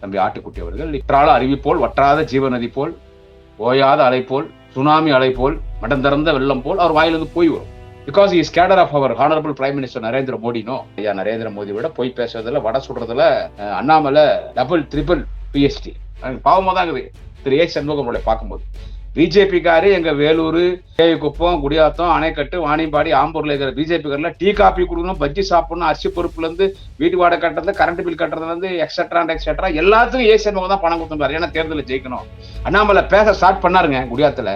தம்பி ஆட்டுக்குட்டி அவர்கள் இற்றால அறிவிப்போல் வற்றாத ஜீவநதி போல் ஓயாத அலை போல் சுனாமி அலை போல் மடம் திறந்த வெள்ளம் போல் அவர் வாயிலிருந்து போய் வரும். Because is cadre of our honourable prime minister Narendra மோடினோ ஐயா நரேந்திர மோடி விட போய் பேசுறதுல வட சுடுறதுல அண்ணாமலை டபுள் ட்ரிபிள் பிஎஸ்டி பாவமாக தான் இருக்குது. திரு ஏ சண்முகமுடைய பார்க்கும்போது. பிஜேபிக்காரு எங்க வேலூர் குப்பம் குடியாத்தம் அணைக்கட்டு வாணிபாடி ஆம்பூர்ல இருக்கிற பிஜேபிக்காரில் டீ காப்பி கொடுக்கணும் பஜ்ஜி சாப்பிடணும் அரிசி பொறுப்புல இருந்து வீட்டு வாடகை கட்டுறது கரண்ட் பில் கட்டுறதுல இருந்து எக்ஸெட்ரா எக்ஸட்ரா எல்லாத்துக்கும் ஏ சண்முகம் தான் பணம் கொடுத்துருப்பாரு ஏன்னா தேர்தலில் ஜெயிக்கணும். அண்ணாமலை பேச ஸ்டார்ட் பண்ணாருங்க குடியாத்துல.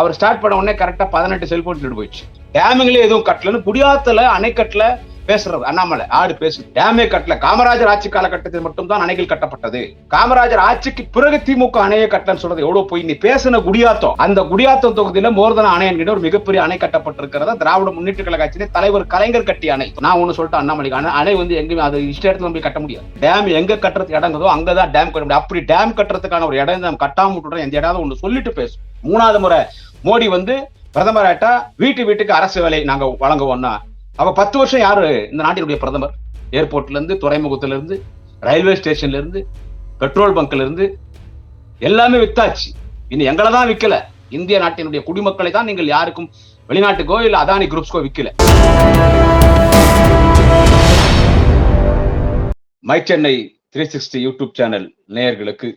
அவர் ஸ்டார்ட் பண்ண உடனே கரெக்டா பதினெட்டு செல்போன் போயிடுச்சு. டேமிங்லேயே எதுவும் கட்டலன்னு குடியாத்துல அணைக்கட்டுல பேசுறது அண்ணாமலை ஆடு பேசு. டேமே கட்டல. காமராஜர் ஆட்சி காலகட்டத்தில் மட்டும்தான் அணைகள் கட்டப்பட்டது. காமராஜர் ஆட்சிக்கு பிறகு திமுக அணையை கட்டலன்னு சொல்றது எவ்வளவு போய்? நீ பேசின குடியாத்தம். அந்த குடியாத்தம் தொகுதியில மோர்தன அணை என்கிற ஒரு மிகப்பெரிய அணை கட்டப்பட்டிருக்கிறத திராவிட முன்னேற்ற கழக ஆட்சியிலே தலைவர் கலைஞர் கட்டி அணை. நான் ஒண்ணு சொல்லிட்டு அண்ணாமலைக்கு அணை அணை வந்து எங்கேயுமே அது இஷ்ட இடத்துல போய் கட்ட முடியாது. டேம் எங்க கட்டுறது இடங்குதோ அங்கதான் டேம் கட்ட முடியும். அப்படி டேம் கட்டுறதுக்கான ஒரு இடம் நம்ம கட்டாம விட்டுறோம். எந்த இடம் ஒண்ணு சொல்லிட்டு பேசும். மூணாவது முறை மோடி வந்து பிரதமர் வீட்டு வீட்டுக்கு அரசு வேலை நாங்க வழங்குவோம்னா அப்ப பத்து வருஷம் யாரு? இந்த நாட்டினுடைய பிரதமர். ஏர்போர்ட்ல இருந்து துறைமுகத்துல இருந்து ரயில்வே ஸ்டேஷன்ல இருந்து பெட்ரோல் பங்க்ல இருந்து எல்லாமே வித்தாச்சு. இனி எங்களை தான் விற்கல இந்திய நாட்டினுடைய குடிமக்களை தான் நீங்கள் யாருக்கும் வெளிநாட்டுக்கோ இல்ல அதானி குரூப்ஸ்க்கோ விற்கல my Chennai three sixty YouTube channel நேயர்களுக்கு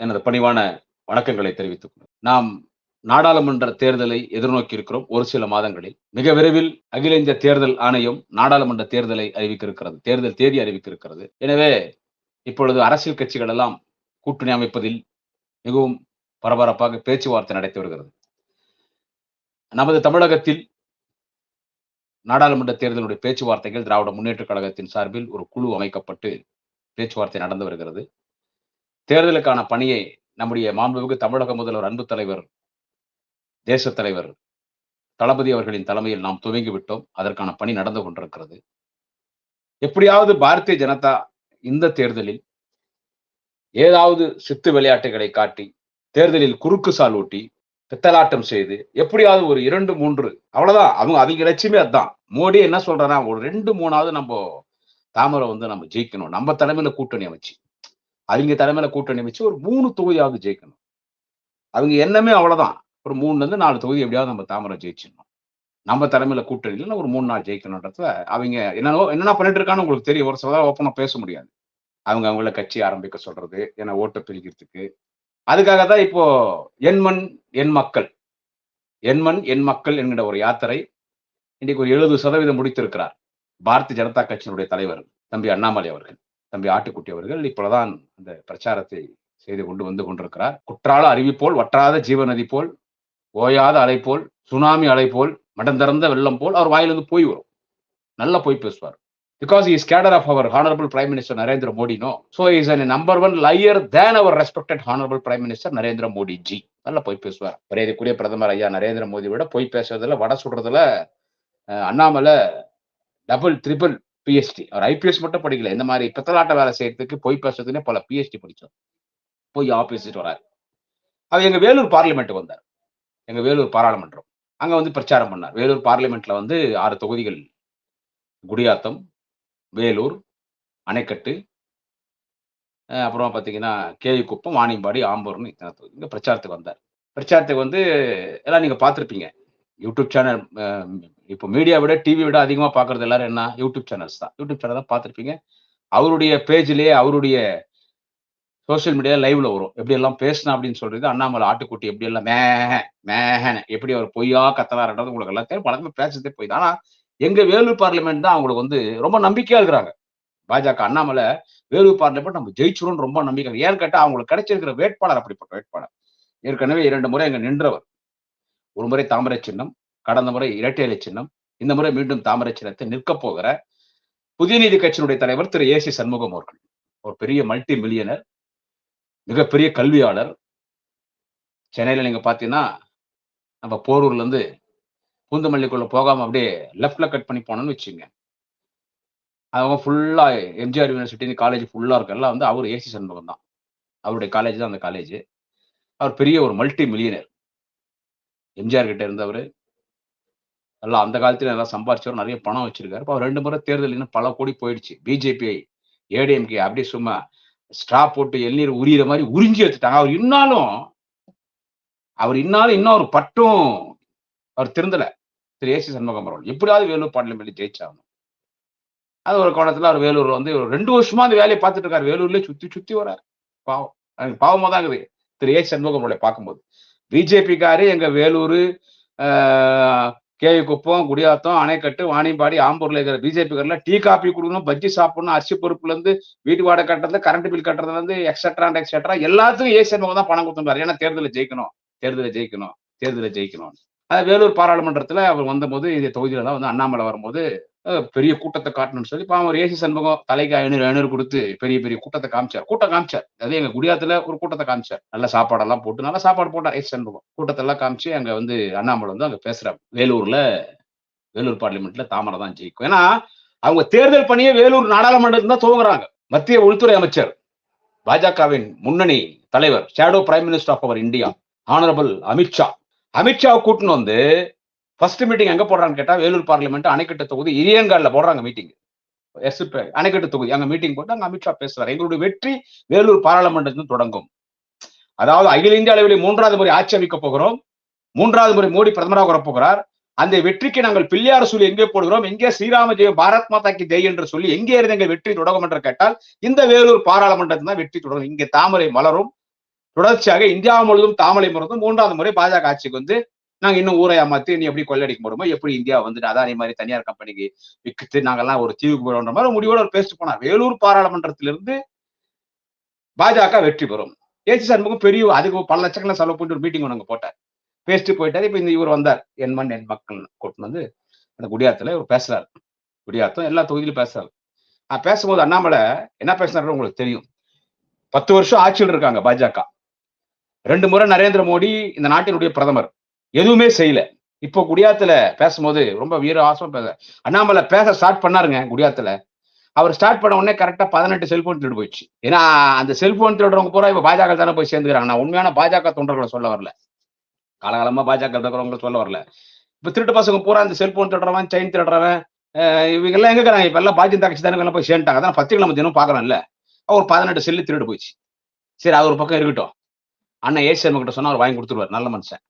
எனது பணிவான வணக்கங்களை தெரிவித்துக் நாம் நாடாளுமன்ற தேர்தலை எதிர்நோக்கி இருக்கிறோம் ஒரு சில மாதங்களில். மிக விரைவில் அகில இந்திய தேர்தல் ஆணையம் நாடாளுமன்ற தேர்தலை அறிவிக்க இருக்கிறது தேர்தல் தேதி அறிவிக்க இருக்கிறது எனவே இப்பொழுது அரசியல் கட்சிகள் எல்லாம் கூட்டணி அமைப்பதில் மிகவும் பரபரப்பாக பேச்சுவார்த்தை நடத்தி வருகிறது. நமது தமிழகத்தில் நாடாளுமன்ற தேர்தலுடைய பேச்சுவார்த்தைகள் திராவிட முன்னேற்ற கழகத்தின் சார்பில் ஒரு குழு அமைக்கப்பட்டு பேச்சுவார்த்தை நடந்து வருகிறது. தேர்தலுக்கான பணியை நம்முடைய மாண்புமிகு தமிழக முதல்வர் அன்பு தலைவர் தேச தலைவர் தளபதி அவர்களின் தலைமையில் நாம் துவங்கி விட்டோம் அதற்கான பணி நடந்து கொண்டிருக்கிறது. எப்படியாவது பாரதிய ஜனதா இந்த தேர்தலில் ஏதாவது சித்து விளையாட்டுகளை காட்டி தேர்தலில் குறுக்கு சாலூட்டி பித்தலாட்டம் செய்து எப்படியாவது ஒரு இரண்டு மூன்று அவ்வளவுதான். அவங்க அவங்க லட்சியமே அதுதான். மோடி என்ன சொல்றானா ஒரு ரெண்டு மூணாவது நம்ம தாமரை வந்து நம்ம ஜெயிக்கணும். நம்ம தலைமையில கூட்டணி அமைச்சு. அவங்க தலைமையில கூட்டணி வச்சு ஒரு மூணு தொகுதியாவது ஜெயிக்கணும். அவங்க எண்ணமே அவ்வளவுதான். ஒரு மூணுல இருந்து நாலு தொகுதி எப்படியாவது நம்ம தாமரை ஜெயிச்சிடணும். நம்ம தலைமையில கூட்டணியில ஒரு மூணு நாள் ஜெயிக்கணுன்றத அவங்க என்னென்னோ என்னென்ன பண்ணிட்டு இருக்கான்னு உங்களுக்கு தெரியும். ஒரு சில ஓப்பனாக பேச முடியாது. அவங்க அவங்கள கட்சி ஆரம்பிக்க சொல்றது ஏன்னா ஓட்டை பிரிக்கிறதுக்கு. அதுக்காக தான் இப்போ எண்மண் எண் என் மக்கள். எண்மண் என் மக்கள் என்கிற ஒரு யாத்திரை இன்னைக்கு ஒரு எழுபது சதவீதம் முடித்திருக்கிறார். பாரதிய ஜனதா கட்சியினுடைய தலைவர் தம்பி அண்ணாமலை அவர்கள் தம்பி ஆட்டுக்குட்டி அவர்கள் இப்பொழுதான் அந்த பிரச்சாரத்தை செய்து கொண்டு வந்து கொண்டிருக்கிறார். குற்றால அருவி போல் வற்றாத ஜீவநதி போல் ஓயாத அலை போல் சுனாமி அலை போல் மடம் திறந்த வெள்ளம் போல் அவர் வாயிலிருந்து போய் வரும். நல்லா போய் பேசுவார். Because is cadre of our honourable prime minister Narendra மோடினோ so is an number one liar then our respected honourable prime minister Narendra Modi ji நல்லா போய் பேசுவார். மரியாதைக்குரிய பிரதமர் ஐயா நரேந்திர மோடி விட போய் பேசுறதுல வட சுடுறதுல அண்ணாமலை டபுள் ட்ரிபிள் பிஎஸ்டி அவர் ஐபிஎஸ் மட்டும் படிக்கல. இந்த மாதிரி பித்தலாட்ட வேலை செய்யறதுக்கு போய் பேசுறதுன்னே பல பிஎஸ்டி படித்தோம் போய் ஆபீஸ் வராரு. அவர் எங்க வேலூர் பார்லிமெண்ட் வந்தார். எங்கள் வேலூர் பாராளுமன்றம். அங்கே வந்து பிரச்சாரம் பண்ணார். வேலூர் பார்லிமெண்ட்டில் வந்து ஆறு தொகுதிகள். குடியாத்தம் வேலூர் அணைக்கட்டு அப்புறம் பார்த்தீங்கன்னா கேவி குப்பம் வாணியம்பாடி ஆம்பூர்னு இத்தனை தொகுதி. இங்கே பிரச்சாரத்துக்கு வந்தார். பிரச்சாரத்துக்கு வந்து எல்லாம் நீங்கள் பார்த்துருப்பீங்க யூடியூப் சேனல் இப்போ மீடியா விட டிவி விட அதிகமாக பார்க்கறது எல்லாரும் என்ன? யூடியூப் சேனல்ஸ் தான். யூடியூப் சேனல் தான் பார்த்துருப்பீங்க அவருடைய பேஜ்லேயே அவருடைய சோசியல் மீடியா லைவ்ல வரும். எப்படி எல்லாம் பேசினா அப்படின்னு சொல்றது அண்ணாமலை ஆட்டுக்குட்டி எப்படி எல்லாம் மேஹ மேஹன எப்படி அவர் பொய்யா கத்தலாருன்றது உங்களுக்கு எல்லாம் தெரியும் பழக்கமே பேசுறதே போய். ஆனா எங்க வேலூர் பார்லிமெண்ட் தான் அவங்களுக்கு வந்து ரொம்ப நம்பிக்கையா இருக்கிறாங்க. பாஜக அண்ணாமலை வேலூர் பார்லிமெண்ட் நம்ம ஜெயிச்சிரும்னு ரொம்ப நம்பிக்கை. ஏன்னு கேட்டா அவங்களுக்கு கிடைச்சிருக்கிற வேட்பாளர் அப்படிப்பட்ட வேட்பாளர். ஏற்கனவே இரண்டு முறை அங்க நின்றவர். ஒரு முறை தாமரை சின்னம் கடந்த முறை இரட்டை இலை சின்னம் இந்த முறை மீண்டும் தாமரை சின்னத்தை நிற்க போகிற புதிய நீதி கட்சியினுடைய தலைவர் திரு ஏசி சண்முகம் அவர்கள். ஒரு பெரிய மல்டி மில்லியனர் மிகப்பெரிய கல்வியாளர். சென்னையில் நீங்கள் பார்த்தீங்கன்னா நம்ம போரூர்லேருந்து பூந்தமல்லிக்குள்ளே போகாமல் அப்படியே லெஃப்டில் கட் பண்ணி போனோம்னு வச்சுங்க அவங்க ஃபுல்லாக எம்ஜிஆர் யூனிவர்சிட்டின்னு காலேஜ் ஃபுல்லாக இருக்கெல்லாம் வந்து அவர் ஏசி சண்முகம் தான். அவருடைய காலேஜ் தான் அந்த காலேஜ் அவர் பெரிய ஒரு மல்டி மில்லியனர் எம்ஜிஆர் கிட்ட இருந்தவர். எல்லாம் அந்த காலத்தில் எல்லாம் சம்பாரிச்சவர் நிறைய பணம் வச்சிருக்காரு. இப்போ அவர் ரெண்டு முறை தேர்தல் இன்னும் பல கோடி போயிடுச்சு. பிஜேபி ஏடிஎம்கே அப்படியே சும்மா ஸ்ட்ரா போட்டு எள்நீர் உரியிற மாதிரி உறிஞ்சி எடுத்துட்டாங்க. அவர் இன்னாலும் அவர் இன்னாலும் இன்னும் ஒரு பட்டும் அவர் திருந்தல. திரு ஏசி சண்முகம் அவர்கள். எப்படியாவது வேலூர் பார்லிமெண்ட் ஜெயிச்சாகணும். அது ஒரு கோணத்துல அவர் வேலூர் வந்து ஒரு ரெண்டு வருஷமா அந்த வேலையை பார்த்துட்டு இருக்காரு. வேலூர்ல சுத்தி சுத்தி வராரு. பாவம். எனக்கு பாவமா தான் இருக்குது. திரு ஏசி சண்முகம் அவர்களை பார்க்கும்போது. பிஜேபிக்காரு எங்க வேலூர் கேவி குப்பம் குடியாத்தம் அணைக்கட்டு வாணியம்பாடி ஆம்பூர்ல இருக்கிற பிஜேபிக்காரில் டீ காப்பி கொடுக்கணும் பஜ்ஜி சாப்பிடணும் அரிசி பொறுப்புல இருந்து வீட்டு வாடகை கட்டுறது கரண்ட் பில் கட்டுறதுல இருந்து அண்ட் எக்ஸட்ரா எல்லாத்துக்கும் ஏசி சண்முகம் தான் பணம் கொடுத்துருவாரு ஏன்னா தேர்தலில் ஜெயிக்கணும் தேர்தலில் ஜெயிக்கணும் தேர்தலில் ஜெயிக்கணும் அது வேலூர் பாராளுமன்றத்தில் அவர் வந்தபோது இந்த தொகுதியில தான் வந்து அண்ணாமலை வரும்போது பெரிய கூட்டத்தை காட்டணும்னு சொல்லி பாவம் ஒரு ஏசி சண்முகம் தலைக்கு ஐநூறு ஐநூறு கொடுத்து பெரிய பெரிய கூட்டத்தை காமிச்சார். கூட்டம் காமிச்சார். அது எங்க குடியாத்துல ஒரு கூட்டத்தை காமிச்சார். நல்ல சாப்பாடெல்லாம் போட்டு நல்லா சாப்பாடு போட்டார் ஏசி சண்முகம். கூட்டத்தெல்லாம் காமிச்சு அங்க வந்து அண்ணாமலை வந்து அங்க பேசுறாரு. வேலூர்ல வேலூர் பார்லிமெண்ட்ல தாமரை தான் ஜெயிக்கும். ஏன்னா அவங்க தேர்தல் பணியே வேலூர் நாடாளுமன்றத்தில் தான் துவங்குறாங்க. மத்திய உள்துறை அமைச்சர் பாஜகவின் முன்னணி தலைவர் shadow prime minister of our India honourable Amit Shah அமித்ஷாவை கூட்டின்னு வந்து ஃபர்ஸ்ட் மீட்டிங் எங்க போடுறான்னு கேட்டா வேலூர் பார்லிமெண்ட் அணைக்கட்டு தொகுதி இரியங்கால்ல போடுறாங்க மீட்டிங் எஸ் அணைக்கட்டு தொகுதி அங்க மீட்டிங் போட்டு அங்க அமித்ஷா பேசுறாரு. எங்களுடைய வெற்றி வேலூர் பாராளுமன்றத்தில் தொடங்கும். அதாவது அகில இந்திய அளவில் மூன்றாவது முறை ஆட்சி அமைக்க போகிறோம். மூன்றாவது முறை மோடி பிரதமராக வரப்போகிறார். அந்த வெற்றிக்கு நாங்கள் பிள்ளையார் சொல்லி எங்கே போடுகிறோம்? எங்கே ஸ்ரீராம ஜெயம் பாரத் மாதாக்கு ஜெய் என்று சொல்லி எங்கே இருந்து எங்கள் வெற்றி தொடங்கும் என்று கேட்டால் இந்த வேலூர் பாராளுமன்றத்தில் தான் வெற்றி தொடங்கும் இங்கே தாமரை மலரும். தொடர்ச்சியாக இந்தியா முழுவதும் தாமரை மலர்ந்தும் மூன்றாவது முறை பாஜக ஆட்சிக்கு வந்து நாங்க இன்னும் ஊரை ஏமாத்தி நீ எப்படி கொள்ளடிக்க முடியுமோ எப்படி இந்தியா வந்துட்டு அதானி மாதிரி தனியார் கம்பெனிக்கு விற்று நாங்கெல்லாம் ஒரு தீவுக்கு போறோன்ற மாதிரி ஒரு முடிவோட ஒரு பேசிட்டு போனார். வேலூர் பாராளுமன்றத்திலிருந்து பாஜக வெற்றி பெறும். ஏசி சண்முகம் பெரிய அதுக்கு பல லட்சக்கணக்கில் செலவு பண்ணிட்டு ஒரு மீட்டிங் ஒன்று போட்டார். பேசிட்டு போயிட்டாரு. இப்போ இந்த இவர் வந்தார். என் மண் என் மக்கள் கூட்டின்னு வந்து அந்த குடியாத்துல இவர் பேசுறாரு. குடியாத்தம் எல்லா தொகுதியிலும் பேசுறாரு. நான் பேசும்போது அண்ணாமலை என்ன பேசுனாரு உங்களுக்கு தெரியும். பத்து வருஷம் ஆட்சியில் இருக்காங்க பாஜக. ரெண்டு முறை நரேந்திர மோடி இந்த நாட்டினுடைய பிரதமர். எதுவுமே செய்யல. இப்போ குடியாத்துல பேசும்போது ரொம்ப வீர ஆசமா பேச அண்ணாமலை பேச ஸ்டார்ட் பண்ணாருங்க குடியாத்துல. அவர் ஸ்டார்ட் பண்ண உடனே கரெக்டா பதினெட்டு செல்போன் திருடு போயிடுச்சு. ஏன்னா அந்த செல்போன் திருடுறவங்க பூரா இப்ப பாஜக தானே போய் சேர்ந்துக்கிறாங்க. நான் உண்மையான பாஜக தொண்டர்களை சொல்ல வரல. காலகாலமா பாஜக இருக்கிறவங்க சொல்ல வரல. இப்ப திருட்டு பசங்க பூரா அந்த செல்போன் திருடுறவன் செயின் திருடுறவன் இவங்கெல்லாம் இவங்க எல்லாம் எங்க இருக்கிறாங்க இப்ப எல்லாம் பாஜக கட்சி தானே எல்லாம் போய் சேர்ந்துட்டாங்க. அதான் பத்திரிகை நம்ம தினம் பாக்குறோம்ல ஒரு பதினெட்டு செல்லு திருடு போயிடுச்சு. சரி அது ஒரு பக்கம் இருக்கட்டும். அண்ணன் ஏசி கிட்ட சொன்னா அவர் வாங்கி கொடுத்துருவார். நல்ல மனுஷன்.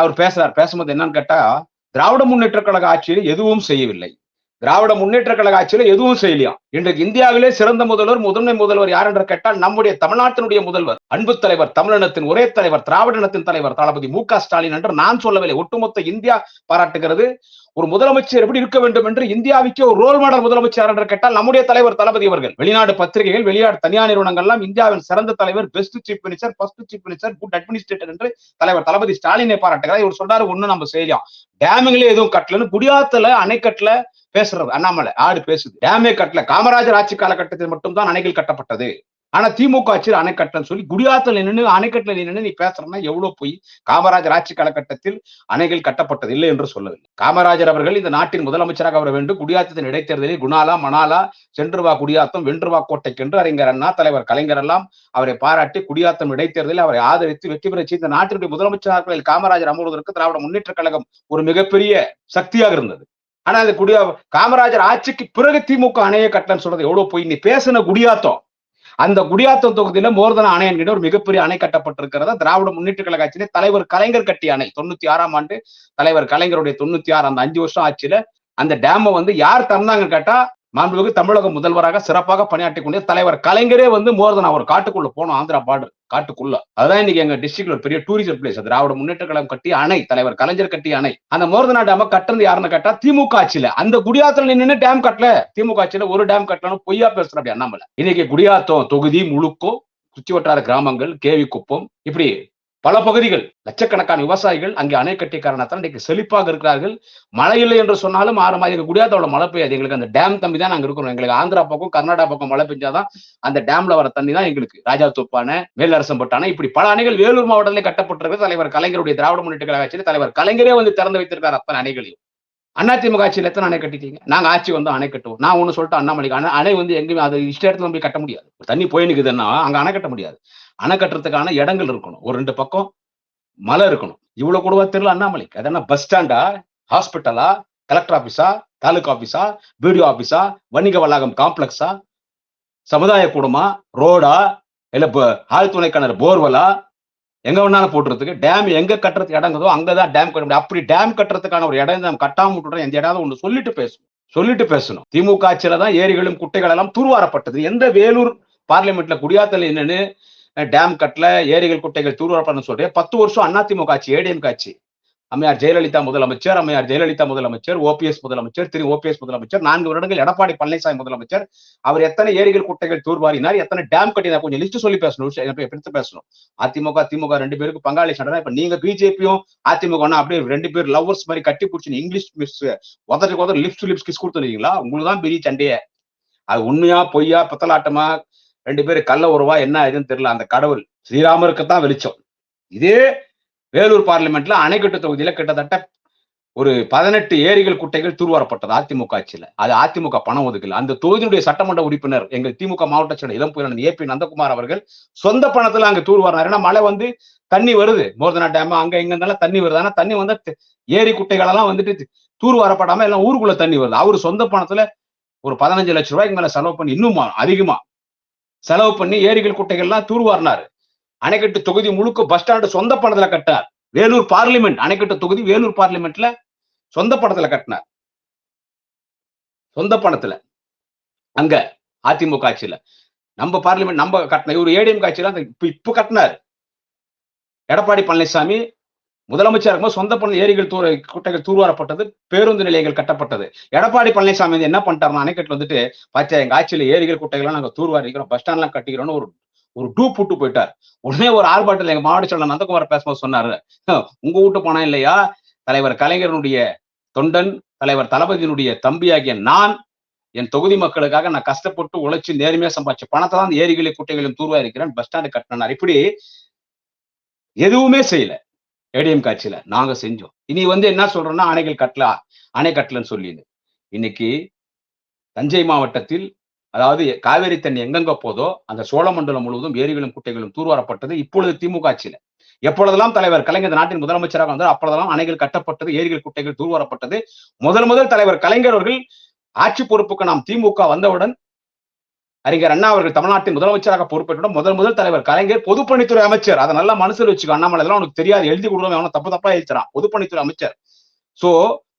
அவர் பேசுறார். பேசும்போது என்னன்னு கேட்டா திராவிட முன்னேற்ற கழக ஆட்சியில் எதுவும் செய்யவில்லை. திராவிட முன்னேற்ற கழக ஆட்சியில எதுவும் செய்யலையாம் இன்றைக்கு இந்தியாவிலே சிறந்த முதல்வர் முதன்மை முதல்வர் யார் என்று கேட்டால் நம்முடைய தமிழ்நாட்டினுடைய முதல்வர் அன்பு தலைவர் தமிழினத்தின் ஒரே தலைவர் திராவிடனத்தின் தலைவர் தளபதி மு க ஸ்டாலின் என்று நான் சொல்லவில்லை. ஒட்டுமொத்த இந்தியா பாராட்டுகிறது. ஒரு முதலமைச்சர் எப்படி இருக்க வேண்டும் என்று இந்தியாவுக்கு ஒரு ரோல் மாடல் முதலமைச்சர் என்று கேட்டால் நம்முடைய தலைவர் தளபதி அவர்கள். வெளிநாடு பத்திரிகைகள் வெளிநாடு தனியார் நிறுவனங்கள் எல்லாம் இந்தியாவின் சிறந்த தலைவர் best chief minister first chief minister good administrator என்று தலைவர் தளபதி ஸ்டாலினை பாராட்டுகிறார். இவர் சொல்றாரு ஒண்ணு நம்ம செய்யலாம் டேமுங்களே எதுவும் கட்டலன்னு குடியாத்துல அணைக்கட்டுல பேசுறது அண்ணாமலை ஆடு பேசுது. டேமே கட்டல. காமராஜர் ஆட்சி காலகட்டத்தில் மட்டும்தான் அணைகள் கட்டப்பட்டது. ஆனா திமுக ஆட்சியில் அணை சொல்லி குடியாத்தல் நின்று அணைக்கட்டுல நின்று நீ பேசுறனா எவ்வளவு போய்? காமராஜர் ஆட்சி காலகட்டத்தில் அணைகள் கட்டப்பட்டது இல்லை என்று சொல்லவில்லை. காமராஜர் அவர்கள் இந்த நாட்டின் முதலமைச்சராக வர வேண்டும். குடியாத்தத்தின் இடைத்தேர்தலில் குணாலா மணாலா சென்று வா குடியாத்தம் வென்று வா கோட்டைக்கென்று அறிஞர் அண்ணா தலைவர் கலைஞர் எல்லாம் அவரை பாராட்டி குடியாத்தம் இடைத்தேர்தலில் அவரை ஆதரித்து வெற்றி பெற செய்த நாட்டினுடைய முதலமைச்சராக காமராஜர் அமர்வதற்கு திராவிட முன்னேற்ற கழகம் ஒரு மிகப்பெரிய சக்தியாக இருந்தது. ஆனா அது குடியா காமராஜர் ஆட்சிக்கு பிறகு திமுக அணையை கட்டணம் சொல்றது எவ்வளவு போய்? நீ பேசின குடியாத்தம். அந்த குடியாத்தம் தொகுதியில மோர்தன அணை என்கிற ஒரு மிகப்பெரிய அணை கட்டப்பட்டிருக்கிறத? திராவிட முன்னேற்ற கழக ஆட்சியிலே தலைவர் கலைஞர் கட்டிய அணை. தொண்ணூத்தி ஆறாம் ஆண்டு தலைவர் கலைஞருடைய தொண்ணூத்தி ஆறு அந்த அஞ்சு வருஷம் ஆட்சியில அந்த டேமை வந்து யார் தந்தாங்கன்னு கேட்டா மாண்புமிகு தமிழக முதல்வராக சிறப்பாக பணியாற்றி கொண்டே தலைவர் கலைஞரே வந்து மோர்தன் அவர் காட்டுக்குள்ள போனோம் ஆந்திரா பார்டர் காட்டுக்குள்ள. அதுதான் இன்னைக்கு எங்க டிஸ்ட்ரிக்ட்ல ஒரு பெரிய டூரிஸ்ட் பிளேஸ் திராவிட முன்னேற்ற கழகம் கட்டி அணை தலைவர் கலைஞர் கட்டி அணை. அந்த மோர்தனா டேம கட்டுறது யாருன்னு கேட்டா திமுக ஆட்சியில. அந்த குடியாத்துல நின்று டேம் கட்டல. திமுக ஆட்சியில ஒரு டேம் கட்டலன்னு பொய்யா பேசுற அப்படி அண்ணாமலை. இன்னைக்கு குடியாத்தம் தொகுதி முழுக்கோ சுற்றி வட்டார கிராமங்கள் கேவி குப்பம் இப்படி பல பகுதிகள் லட்சக்கணக்கான விவசாயிகள் அங்கே அணை கட்டிய காரணத்தால் இன்றைக்கு செழிப்பாக இருக்கிறார்கள். மழை இல்லை என்று சொன்னாலும் ஆறு மாதிரி எங்க குடியாத்தோட மழை பெய்யாது. எங்களுக்கு அந்த டேம் தம்பி தான் நாங்கள் இருக்கிறோம். எங்களுக்கு ஆந்திரா பக்கம் கர்நாடகா பக்கம் மழை பெஞ்சாதான் அந்த டேம்ல வர தண்ணி தான் எங்களுக்கு. ராஜா தோப்பான வேலரசம்பட்டான இப்படி பல அணைகள் வேலூர் மாவட்டத்திலே கட்டப்பட்டிருக்கிறது. தலைவர் கலைஞருடைய திராவிட முன்னேற்ற கழக ஆட்சியில் தலைவர் கலைஞரே வந்து திறந்து வைத்திருக்கார் அத்தனை அணைகளையும். அதிமுக ஆட்சியில் எத்தனை அணை கட்டிட்டீங்க? நாங்க ஆட்சி வந்து அணை கட்டுவோம். நான் ஒண்ணு சொல்லிட்டு அண்ணாமலைக்கு. அணை அணை வந்து எங்கேயுமே அது இஷ்ட இடத்துல போய் கட்ட முடியாது. தண்ணி போய் நிக்குதுன்னா அங்க அணை கட்ட முடியாது. அணை கட்டுறதுக்கான இடங்கள் இருக்கணும். ஒரு ரெண்டு பக்கம் மலை இருக்கணும். இவ்வளவு கூடவா தெரியல அண்ணாமலைக்கு. அது என்ன பஸ் ஸ்டாண்டா ஹாஸ்பிட்டலா கலெக்டர் ஆபீஸா தாலுகா ஆபீஸா பிடிஓ ஆபீஸா வணிக வளாகம் காம்ப்ளெக்ஸா சமுதாய கூடமா? ரோடா இல்ல ஆழ்துணை கிணறு போர்வெலா எங்க வேணாலும் போட்டுறதுக்கு. டேம் எங்க கட்டுறது இடங்குதோ அங்கதான் டேம் கட்ட முடியும். அப்படி டேம் கட்டுறதுக்கான ஒரு இடம் நம்ம கட்டாம விட்டுறோம் எந்த இடம்? ஒன்று சொல்லிட்டு பேசணும். சொல்லிட்டு பேசணும். திமுக ஆட்சியில தான் ஏரிகளும் குட்டைகள் எல்லாம் தூர்வாரப்பட்டது. எந்த வேலூர் பார்லிமெண்ட்ல குடியாத்தல் என்னன்னு டேம் கட்டல ஏரிகள் குட்டைகள் தூர்வாரப்படணும் சொல்றேன் பத்து வருஷம் அதிமுக ஆட்சி ஏடிஎம் ஆட்சி. அம்மையார் ஜெயலலிதா முதலமைச்சர் அம்மையார் ஜெயலலிதா முதலமைச்சர் ஓபிஎஸ் முதலமைச்சர் திரு ஓபிஎஸ் முதலமைச்சர் நான்கு வருடங்கள் எடப்பாடி பழனிசாமி முதலமைச்சர். அவர் எத்தனை ஏரிகள் குட்டைகள் தூர்வாரினார் எத்தனை டேம் கட்டினார் கொஞ்சம் லிஸ்ட் சொல்லி பேசணும் எடுத்து பேசணும். அதிமுக திமுக ரெண்டு பேருக்கு பங்காளி சண்டை இப்ப நீங்க பிஜேபியும் அதிமுக அப்படியே ரெண்டு பேர் லவ்வர்ஸ் மாதிரி கட்டி பிடிச்சி இங்கிலீஷ் மிஸ் உதற்கு உதர் லிப்ஸ் லிப்ஸ் கிஸ் கொடுத்துருக்கீங்களா உங்களுக்கு தான் பெரிய சண்டையே. அது உண்மையா பொய்யா பித்தலாட்டமா ரெண்டு பேரும் கள்ள உறவா என்ன ஏதுன்னு தெரியல. அந்த கடவுள் ஸ்ரீராமருக்கு தான் வெளிச்சம். இதே வேலூர் பார்லிமெண்ட்ல அணைக்கட்டு தொகுதியில கிட்டத்தட்ட ஒரு பதினெட்டு ஏரிகள் குட்டைகள் தூர்வாரப்பட்டது அதிமுக ஆட்சியில. அது அதிமுக பணம் ஒதுக்கல. அந்த தொகுதியினுடைய சட்டமன்ற உறுப்பினர் எங்கள் திமுக மாவட்ட செயலர் இளம் புயலன் ஏ பி நந்தகுமார் அவர்கள் சொந்த பணத்துல அங்க தூர்வாரினார். ஏன்னா மழை வந்து தண்ணி வருது. மோர்தனா டேம் அங்க இங்க இருந்தாலும் தண்ணி வருது. ஆனா தண்ணி வந்து ஏரி குட்டைகளெல்லாம் வந்துட்டு தூர்வாரப்படாம எல்லாம் ஊருக்குள்ள தண்ணி வருது. அவர் சொந்த பணத்துல ஒரு பதினஞ்சு லட்சம் ரூபாய்க்கு மேல செலவு பண்ணி இன்னும் அதிகமா செலவு பண்ணி ஏரிகள் குட்டைகள்லாம் தூர்வாரினார். அணைக்கட்டு தொகுதி முழுக்க பஸ் ஸ்டாண்டு சொந்த பணத்துல கட்டினார். வேலூர் பார்லிமெண்ட் அணைக்கட்டு தொகுதி வேலூர் பார்லிமெண்ட்ல சொந்த பணத்துல கட்டினார். சொந்த பணத்துல. அங்க அதிமுக ஆட்சியில. நம்ம பார்லிமெண்ட் நம்ம கட்டின இவர் ஏடிஎம் காட்சியில அந்த இப்ப இப்ப கட்டினார். எடப்பாடி பழனிசாமி முதலமைச்சர் இருக்கும்போது சொந்த பணம் ஏரிகள் தூர குட்டைகள் தூர்வாரப்பட்டது பேருந்து நிலையங்கள் கட்டப்பட்டது. எடப்பாடி பழனிசாமி வந்து என்ன பண்ணிட்டாருன்னா அணைக்கட்டுல வந்துட்டு பச்சை எங்க ஆட்சியில் ஏரிகள் குட்டைகள்லாம் நாங்கள் தூர்வாரிக்கிறோம் பஸ் ஸ்டாண்ட்லாம் கட்டிக்கிறோம்னு ஒரு ஒரு டூ புட்டு போயிட்டார். உடனே ஒரு ஆர்ப்பாட்டத்தில் எங்க மாவட்ட செயலர் நந்தகுமார் பேசும்போது சொன்னாரு உங்க வீட்டு பணம் இல்லையா? தலைவர் கலைஞரனுடைய தொண்டன் தலைவர் தளபதியினுடைய தம்பியாகிய நான் என் தொகுதி மக்களுக்காக நான் கஷ்டப்பட்டு உழைச்சி நேர்மையா சம்பாதிச்ச பணத்தை தான் அந்த ஏரிகளை குட்டைகளையும் தூர்வா இருக்கிறேன் பஸ் ஸ்டாண்டு கட்டினார். இப்படி எதுவுமே செய்யல. ஏடிஎம் காட்சியில நாங்க செஞ்சோம். இனி வந்து என்ன சொல்றோம்னா அணைகள் கட்டல அணை கட்டலன்னு சொல்லிடு இன்னைக்கு தஞ்சை மாவட்டத்தில் அதாவது காவேரி தண்ணி எங்கெங்க போதோ அந்த சோழமண்டலம் முழுவதும் ஏரிகளும் குட்டைகளும் தூர்வாரப்பட்டது இப்பொழுது திமுக ஆட்சியில. எப்பொழுதெல்லாம் தலைவர் கலைஞர் நாட்டின் முதலமைச்சராக வந்தார் அப்பொழுதெல்லாம் அணைகள் கட்டப்பட்டது ஏரிகள் குட்டைகள் தூர்வாரப்பட்டது. முதல் முதல் தலைவர் கலைஞர் அவர்கள் ஆட்சி பொறுப்புக்கு நாம் திமுக வந்தவுடன் அறிஞர் அண்ணா அவர்கள் தமிழ்நாட்டின் முதலமைச்சராக பொறுப்பேற்ற முதல் முதல் தலைவர் கலைஞர் பொதுப்பணித்துறை அமைச்சர். அதை நல்லா மனசில் வச்சுக்கோ. அண்ணாமலை இதெல்லாம் உனக்கு தெரியாது. எழுதி கொடுக்கணும். அவனை தப்பு தப்பா எழுத்துறான் பொதுப்பணித்துறை அமைச்சர். சோ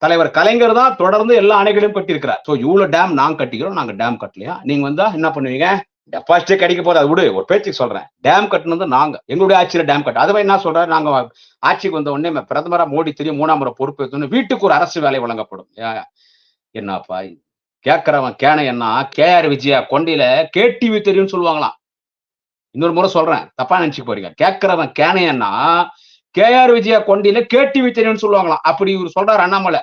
தலைவர் கலைஞர் தான் தொடர்ந்து எல்லா அணைகளையும் கட்டியிருக்கிறார். சோ இவ்வளவு டேம் நாங்க கட்டிக்கிறோம். நாங்க டேம் கட்டலையா? நீங்க வந்தா என்ன பண்ணுவீங்க? டெபாசிட்டே கிடைக்க போறது அது விடு. ஒரு பேச்சுக்கு சொல்றேன். டேம் கட்டினது நாங்க. எங்களுடைய ஆட்சியில டேம் கட்ட. அதுவே என்ன சொல்றாரு? நாங்க ஆட்சிக்கு வந்த உடனே பிரதமரா மோடி தெரியும் மூணாம் முறை பொறுப்பு வீட்டுக்கு ஒரு அரசு வேலை வழங்கப்படும். ஏன், என்னப்பா கேட்கறவன் கேன என்ன? கேஆர் விஜயா கொண்டையில கேடிவி தெரியும்னு சொல்லுவாங்களாம். இன்னொரு முறை சொல்றேன் தப்பா நினைச்சுக்க போறீங்க. கேட்கறவன் கேனையன்னா கேஆர் விஜயா கொண்டியில கேடிவி தெரியும்னு சொல்லுவாங்களாம். அப்படி இவர் சொல்றாரு அண்ணாமலை.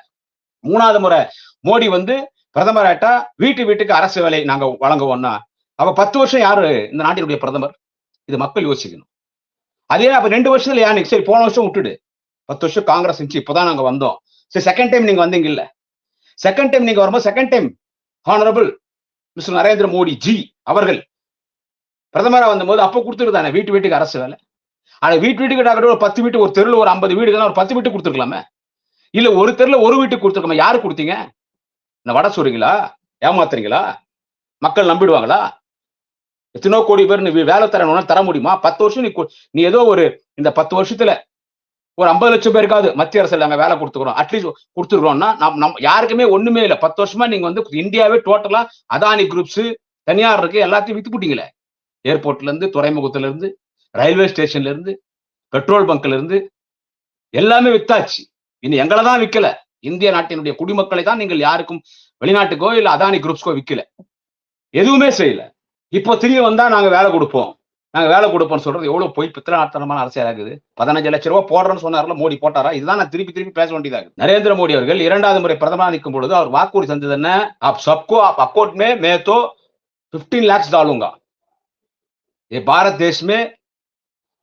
மூணாவது முறை மோடி வந்து பிரதமர் ஆட்டா வீட்டு வீட்டுக்கு அரசு வேலை நாங்க வழங்குவோம்னா அப்ப பத்து வருஷம் யாரு? இந்த நாட்டினுடைய பிரதமர். இது மக்கள் யோசிக்கணும். அதே அப்ப ரெண்டு வருஷத்துல யாரு சரி போன வருஷம் விட்டுடு. பத்து வருஷம் காங்கிரஸ் இருந்துச்சு இப்பதான் நாங்க வந்தோம். சரி செகண்ட் டைம் நீங்க வந்தீங்க இல்ல செகண்ட் டைம் நீங்க வரும்போது second time honourable mister Narendra Modi ji அவர்கள் பிரதமராக வந்தபோது அப்போ கொடுத்துருதானே வீட்டு வீட்டுக்கு அரசு வேலை. ஆனால் வீட்டு வீட்டுக்கு டாக்டர் ஒரு பத்து வீட்டு ஒரு தெருவில் ஒரு ஐம்பது வீடுகள்லாம் ஒரு பத்து வீட்டு கொடுத்துருக்கலாமே. இல்லை ஒரு தெருவில் ஒரு வீட்டுக்கு கொடுத்துருக்கோமே. யாரு கொடுத்தீங்க? இந்த வடை சொல்றீங்களா ஏமாத்துறீங்களா? மக்கள் நம்பிடுவாங்களா? எத்தனோ கோடி பேர் நீ வேலை தரணும்னா தர முடியுமா? பத்து வருஷம் நீ நீ ஏதோ ஒரு இந்த பத்து வருஷத்துல ஒரு ஐம்பது லட்சம் பேருக்காவது மத்திய அரசு நாங்கள் வேலை கொடுத்துக்கிறோம். அட்லீஸ்ட் கொடுத்துருக்கோம்னா நம் நம் யாருக்குமே ஒண்ணுமே இல்லை. பத்து வருஷமா நீங்க வந்து இந்தியாவே டோட்டலா அதானி குரூப்ஸ் தனியார் இருக்கு எல்லாத்தையும் வித்து போட்டீங்களே. ஏர்போர்ட்ல இருந்து துறைமுகத்துல இருந்து ரயில்வே ஸ்டேஷன்ல இருந்து பெட்ரோல் பங்க்ல இருந்து எல்லாமே வித்தாச்சு. இனி எங்களை தான் விற்கல இந்திய நாட்டினுடைய குடிமக்களை தான் நீங்கள் யாருக்கும் வெளிநாட்டுக்கோ இல்ல அதானி குரூப்ஸ்க்கோ விற்கல எதுவுமே செய்யல. இப்போ திரும்பி வந்தா நாங்க வேலை கொடுப்போம். நாங்க வேலை கொடுப்போம்னு சொல்றது எவ்வளவு போய் பித்தலாட்டமான அரசியல் ஆகுது பதினஞ்சு லட்சம் ரூபாய் போடுறேன்னு சொன்னார்ல மோடி போட்டாரா இதுதான் நான் திருப்பி திருப்பி பேச வேண்டியதாக நரேந்திர மோடி அவர்கள் இரண்டாவது முறை பிரதமராக நிற்கும் பொழுது அவர் வாக்குறுதி தந்தது என்ன आप सबको आप अकाउंट में मैं तो 15 लाख डालूंगा ये भारत देश में